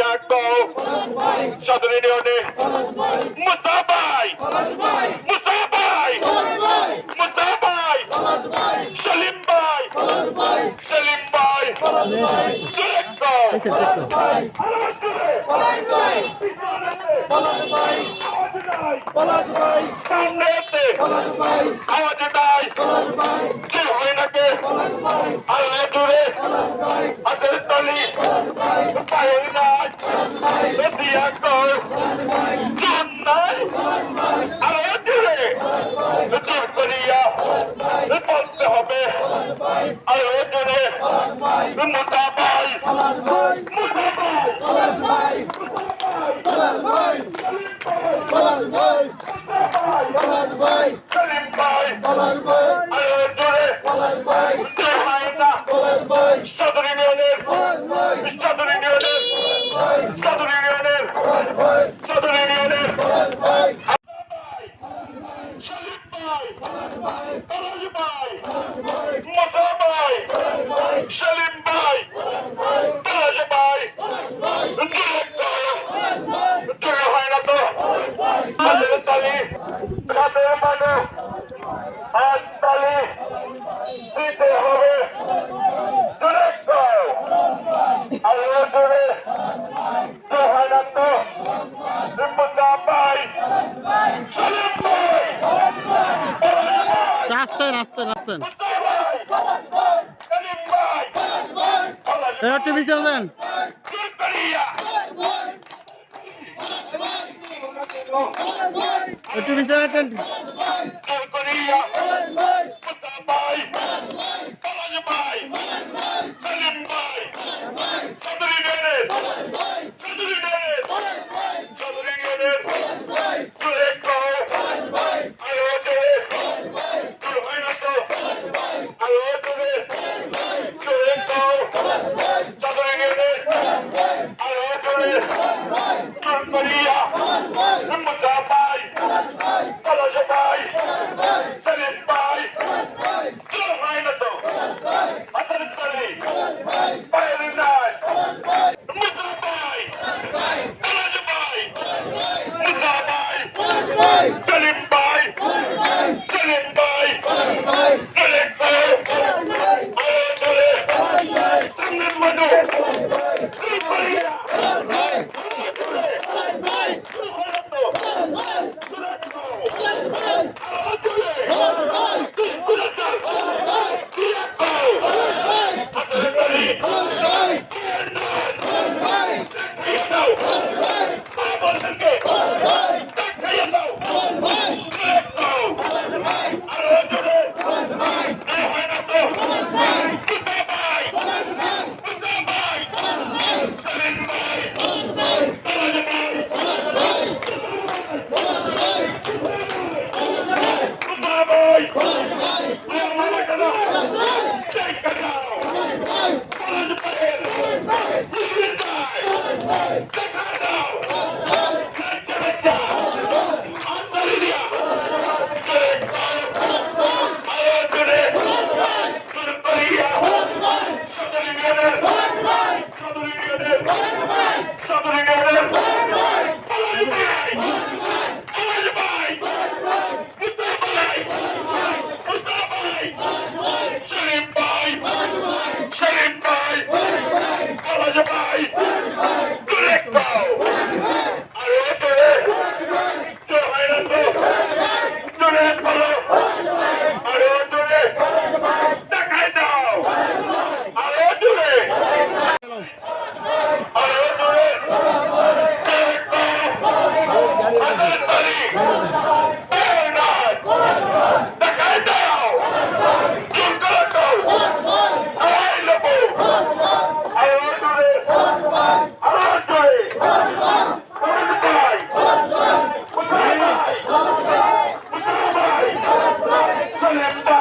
রাখব সাধারণ ইউনিয়নে মুসাবাই মুসাবাই মুসাবাই সলিম ভাই। সলিম ভাই। আওয়াজ নাই। যে হয় নাকি? আল্লাহ জুড়ে বলতে হবে আল্লাহ দূরে মোটা ভাই মোটা ভাই ভাই আলহাজ ভাই মোসা ভাই সলিম ভাই রাস্তায় রাস্তায়। এবার টিভি বিচার দেন বিচার Philip Bay! Philip Bay! Philip Bay! Philip Bay! Hey! momento.